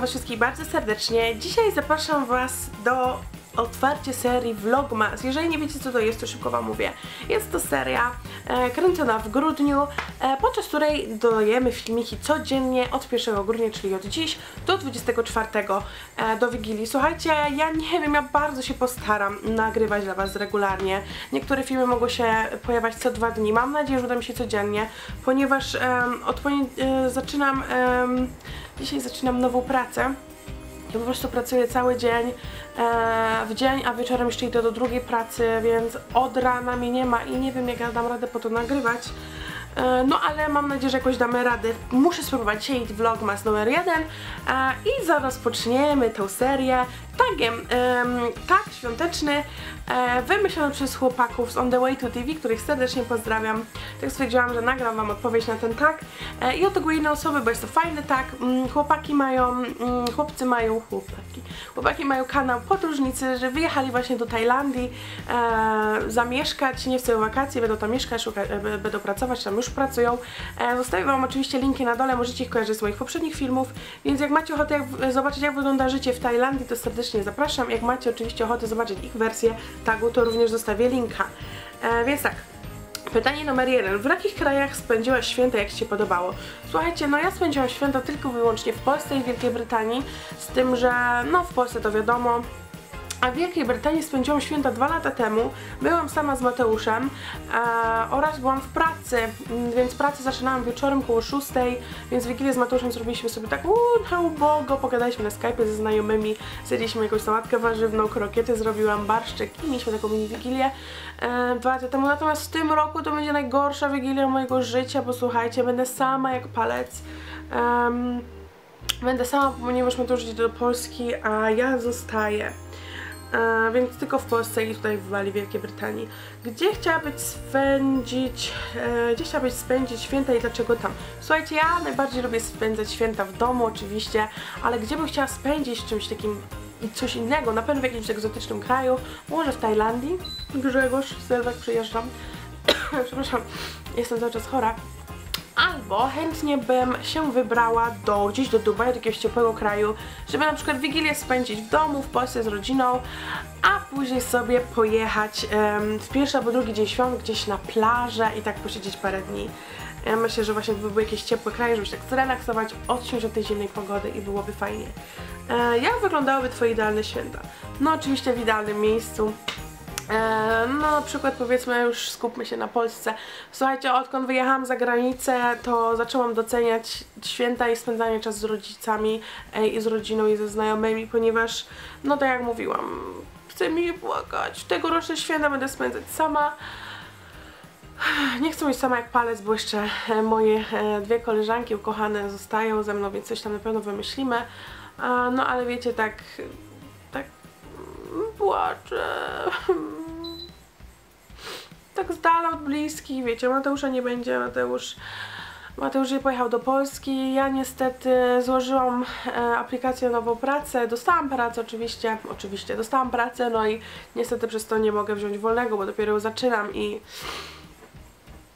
Was wszystkich bardzo serdecznie. Dzisiaj zapraszam was do otwarcia serii Vlogmas. Jeżeli nie wiecie co to jest, to szybko wam mówię. Jest to seria e, kręcona w grudniu, e, podczas której dodajemy filmiki codziennie od 1 grudnia, czyli od dziś do 24 e, do Wigilii. Słuchajcie, ja nie wiem, ja bardzo się postaram nagrywać dla was regularnie. Niektóre filmy mogą się pojawiać co dwa dni. Mam nadzieję, że uda mi się codziennie, ponieważ od e, zaczynam, dzisiaj zaczynam nową pracę. Ja po prostu pracuję cały dzień, w dzień, a wieczorem jeszcze idę do drugiej pracy, więc od rana mnie nie ma i nie wiem jak ja dam radę po to nagrywać. E, no ale mam nadzieję, że jakoś damy radę. Muszę spróbować dzisiaj vlogmas numer jeden e, i zaraz poczniemy tę serię tagiem, tak świąteczny, e, wymyślony przez chłopaków z On The Way To TV, których serdecznie pozdrawiam. Tak stwierdziłam, że nagram wam odpowiedź na ten tag e, i tego inne osoby, bo jest to fajny tag. Mm, chłopaki mają, mm, chłopcy mają, chłopaki, chłopaki mają kanał podróżnicy, że wyjechali właśnie do Tajlandii e, zamieszkać, nie w całe wakacje, będą tam mieszkać, będą pracować, tam już pracują. Zostawię wam oczywiście linki na dole, możecie ich kojarzyć z moich poprzednich filmów, więc jak macie ochotę jak, zobaczyć jak wygląda życie w Tajlandii, to serdecznie serdecznie zapraszam. Jak macie oczywiście ochotę zobaczyć ich wersję tagu, to również zostawię linka. E, więc tak, Pytanie numer jeden. W jakich krajach spędziłaś święta, jak Ci się podobało? Słuchajcie, no ja spędziłam święta tylko wyłącznie w Polsce i Wielkiej Brytanii, z tym, że no w Polsce to wiadomo, a w Wielkiej Brytanii spędziłam święta dwa lata temu. Byłam sama z Mateuszem e, oraz byłam w pracy, mm, więc pracę zaczynałam wieczorem koło 6, więc Wigilię z Mateuszem zrobiliśmy sobie tak na ubogo, pogadaliśmy na Skype ze znajomymi, zjedliśmy jakąś sałatkę warzywną, krokiety zrobiłam, barszczyk i mieliśmy taką mini Wigilię e, dwa lata temu. Natomiast w tym roku to będzie najgorsza Wigilia mojego życia, bo słuchajcie, będę sama jak palec. Um, będę sama, ponieważ Mateusz idzie do Polski, a ja zostaję. E, więc tylko w Polsce i tutaj w Walii, Wielkiej Brytanii. Gdzie chciałabyś spędzić, e, gdzie chciałabyś spędzić święta i dlaczego tam? Słuchajcie, ja najbardziej lubię spędzać święta w domu oczywiście, ale gdzie bym chciała spędzić czymś takim i coś innego, na pewno w jakimś egzotycznym kraju, może w Tajlandii, Grzegorz, Sylwek przyjeżdżam, przepraszam, jestem cały czas chora, albo chętnie bym się wybrała do gdzieś do Dubaju, do jakiegoś ciepłego kraju, żeby na przykład Wigilię spędzić w domu, w Polsce z rodziną, a później sobie pojechać um, w pierwszy albo drugi dzień świąt gdzieś na plażę i tak posiedzieć parę dni. Ja myślę, że właśnie gdyby były jakieś ciepłe kraje, żeby się tak zrelaksować, odciąć od tej zimnej pogody i byłoby fajnie. E, jak wyglądałyby Twoje idealne święta? No oczywiście w idealnym miejscu, no na przykład powiedzmy już skupmy się na Polsce. Słuchajcie, odkąd wyjechałam za granicę, to zaczęłam doceniać święta i spędzanie czasu z rodzicami e, i z rodziną i ze znajomymi, ponieważ no tak jak mówiłam, chcę mi płakać. Tegoroczne święta będę spędzać sama. Nie chcę być sama jak palec, bo jeszcze e, moje dwie koleżanki ukochane zostają ze mną, więc coś tam na pewno wymyślimy. No ale wiecie, tak, tak płaczę tak z dala od bliskich, wiecie, Mateusza nie będzie, Mateusz Mateusz nie pojechał do Polski, ja niestety złożyłam e, aplikację na nową pracę, dostałam pracę oczywiście, oczywiście dostałam pracę, no i niestety przez to nie mogę wziąć wolnego, bo dopiero zaczynam i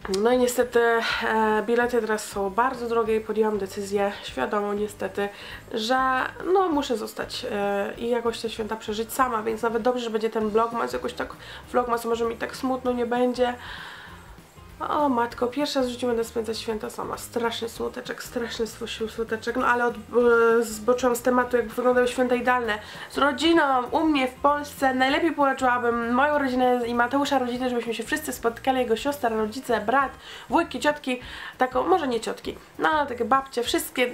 no i niestety e, bilety teraz są bardzo drogie i podjęłam decyzję, świadomą niestety, że no muszę zostać e, i jakoś te święta przeżyć sama, więc nawet dobrze, że będzie ten vlogmas, jakoś tak vlogmas może mi tak smutno nie będzie, o matko, pierwszy raz w życiu będę spędzać święta sama. Straszny smuteczek, straszny smuteczek. No ale od, e, zboczyłam z tematu, jak wyglądały święta idealne. Z rodziną, u mnie w Polsce. Najlepiej poleczyłabym moją rodzinę i Mateusza rodzinę, żebyśmy się wszyscy spotkali. Jego siostra, rodzice, brat, wujki, ciotki. Taką, może nie ciotki, no takie babcie, wszystkie,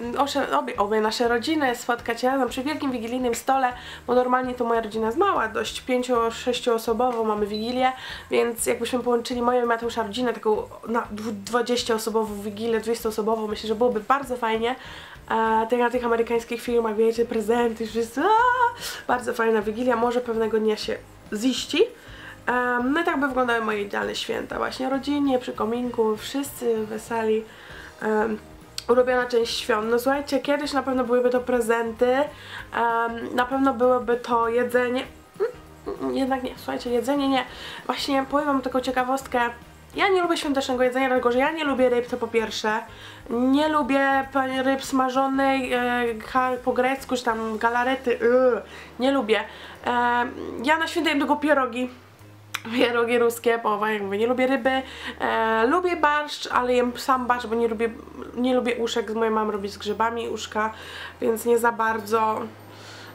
obie, obie nasze rodziny spotkać razem przy wielkim wigilijnym stole, bo normalnie to moja rodzina jest mała, dość 5-6 osobową mamy wigilię, więc jakbyśmy połączyli moją i Mateusza rodzinę, taką na 20-osobową wigilię, 200-osobową, myślę, że byłoby bardzo fajnie. E, tak na tych amerykańskich filmach, wiecie, prezenty, wszyscy, bardzo fajna wigilia, może pewnego dnia się ziści. Um, no i tak by wyglądały moje idealne święta, właśnie rodzinnie, przy kominku, wszyscy weseli. Um, ulubiona część świąt. No słuchajcie, kiedyś na pewno byłyby to prezenty, um, na pewno byłoby to jedzenie, mm, mm, jednak nie, słuchajcie, jedzenie nie. Właśnie powiem wam taką ciekawostkę, Ja nie lubię świątecznego jedzenia, dlatego że ja nie lubię ryb, to po pierwsze. Nie lubię ryb smażonej e, po grecku, czy tam galarety. Yy, nie lubię. E, ja na święta jem tylko pierogi. Pierogi ruskie, bo jak mówię, nie lubię ryby. E, lubię barszcz, ale jem sam barszcz, bo nie lubię, nie lubię uszek. Moja mama robi z grzybami uszka, więc nie za bardzo.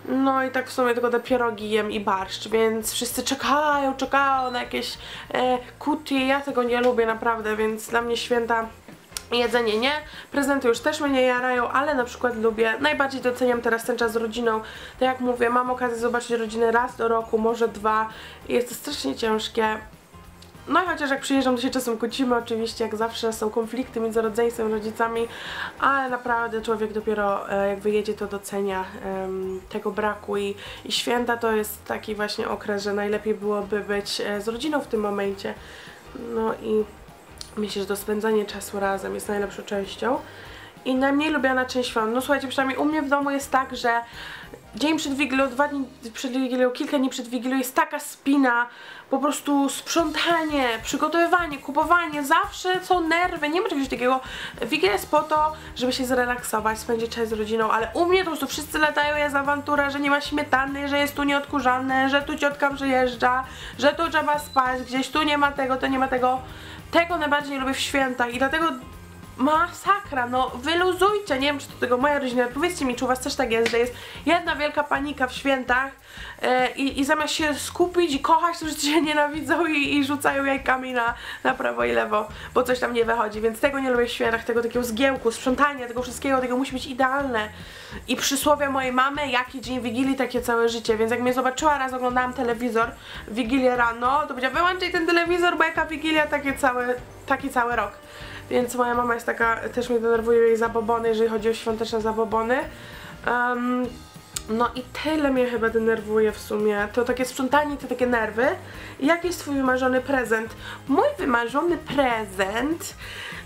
No i tak w sumie tylko te pierogi jem i barszcz, więc wszyscy czekają, czekają na jakieś e, kutie, ja tego nie lubię naprawdę, więc dla mnie święta jedzenie nie, prezenty już też mnie nie jarają, ale na przykład lubię, najbardziej doceniam teraz ten czas z rodziną, tak jak mówię, mam okazję zobaczyć rodzinę raz do roku, może dwa. Jest to strasznie ciężkie, no i chociaż jak przyjeżdżam, to się czasem kłócimy, oczywiście, jak zawsze są konflikty między rodzeństwem, rodzicami, ale naprawdę człowiek dopiero e, jak wyjedzie, to docenia tego braku i, i święta to jest taki właśnie okres, że najlepiej byłoby być e, z rodziną w tym momencie. No i myślę, że to spędzanie czasu razem jest najlepszą częścią. I najmniej lubiana część świąt. No słuchajcie, przynajmniej u mnie w domu jest tak, że dzień przed Wigilią, dwa dni przed Wigilią, kilka dni przed Wigilią jest taka spina, po prostu sprzątanie, przygotowywanie, kupowanie, zawsze są nerwy, nie ma czegoś takiego. Wigilia jest po to, żeby się zrelaksować, spędzić czas z rodziną, ale u mnie to prostu wszyscy latają, jest awantura, że nie ma śmietany, że jest tu nieodkurzane, że tu ciotka przyjeżdża, że tu trzeba spać, gdzieś tu nie ma tego, to nie ma tego. Tego najbardziej nie lubię w świętach i dlatego masakra, no wyluzujcie, nie wiem czy to tego moja rodzina, powiedzcie mi czy u was też tak jest, że jest jedna wielka panika w świętach e, i, i zamiast się skupić i kochać, to się nienawidzą i, i rzucają jajkami na, na prawo i lewo, bo coś tam nie wychodzi, więc tego nie lubię w świętach, tego takiego zgiełku, sprzątania, tego wszystkiego, tego musi być idealne. I przysłowie mojej mamy, jaki dzień Wigilii, takie całe życie, więc jak mnie zobaczyła raz oglądałam telewizor Wigilię rano, to powiedziała wyłączaj ten telewizor, bo jaka Wigilia, takie całe, taki cały rok. Więc moja mama jest taka, też mnie denerwuje jej zabobony, jeżeli chodzi o świąteczne zabobony. Um, no i tyle mnie chyba denerwuje w sumie. To takie sprzątanie, te takie nerwy. Jaki jest twój wymarzony prezent? Mój wymarzony prezent...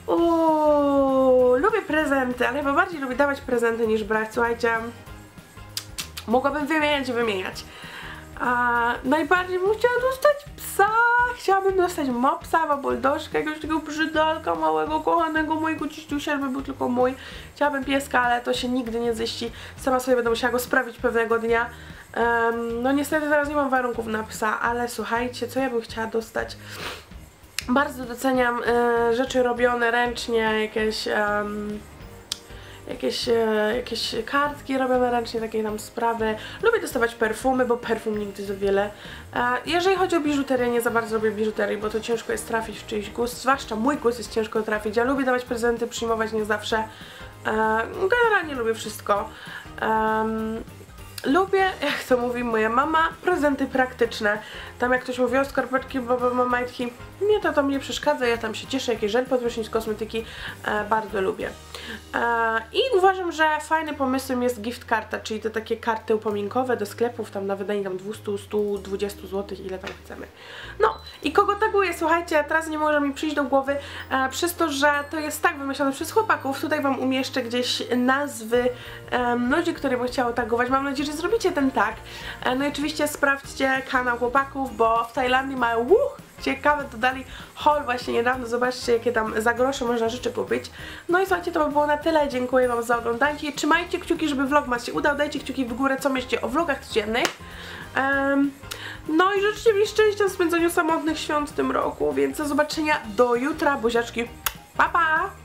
Uuu, lubię prezenty, ale chyba bardziej lubię dawać prezenty niż brać. Słuchajcie, mogłabym wymieniać i wymieniać. A najbardziej bym chciała dostać psa. Chciałabym dostać mopsa, babuldoszkę, jakiegoś takiego brzydalka małego, kochanego mojego ciściusia, żeby był tylko mój. Chciałabym pieska, ale to się nigdy nie ziści. Sama sobie będę musiała go sprawić pewnego dnia. Um, no niestety teraz nie mam warunków na psa, ale słuchajcie, co ja bym chciała dostać? Bardzo doceniam e, rzeczy robione ręcznie, jakieś... em, jakieś, e, jakieś kartki robione ręcznie, takie tam sprawy. Lubię dostawać perfumy, bo perfum nigdy za wiele. E, jeżeli chodzi o biżuterię, nie za bardzo lubię biżuterii, bo to ciężko jest trafić w czyjś gust, zwłaszcza mój gust jest ciężko trafić. Ja lubię dawać prezenty, przyjmować nie zawsze. E, generalnie lubię wszystko. Lubię, jak to mówi moja mama, prezenty praktyczne. Tam jak ktoś mówi o skarpetki, bo ma majtki, mnie to tam nie przeszkadza, ja tam się cieszę, jakieś żel podwyższyć kosmetyki, e, bardzo lubię. E, I uważam, że fajnym pomysłem jest gift karta, czyli te takie karty upominkowe do sklepów, tam na wydanie tam 200, 120 zł, ile tam chcemy. No i kogo taguję, słuchajcie, teraz nie może mi przyjść do głowy, e, przez to, że to jest tak wymyślone przez chłopaków, tutaj Wam umieszczę gdzieś nazwy ludzi, które bym chciała tagować, mam nadzieję, że zrobicie ten tag. E, no i oczywiście sprawdźcie kanał chłopaków, bo w Tajlandii mają łuch, ciekawe dodali haul właśnie niedawno, zobaczcie jakie tam za grosze można rzeczy kupić. No i słuchajcie, to by było na tyle, dziękuję Wam za oglądanie, trzymajcie kciuki, żeby vlogmas się udał, dajcie kciuki w górę, co myślicie o vlogach codziennych. Em, no i życzcie mi szczęścia w spędzaniu samotnych świąt w tym roku, więc do zobaczenia do jutra, buziaczki, pa pa!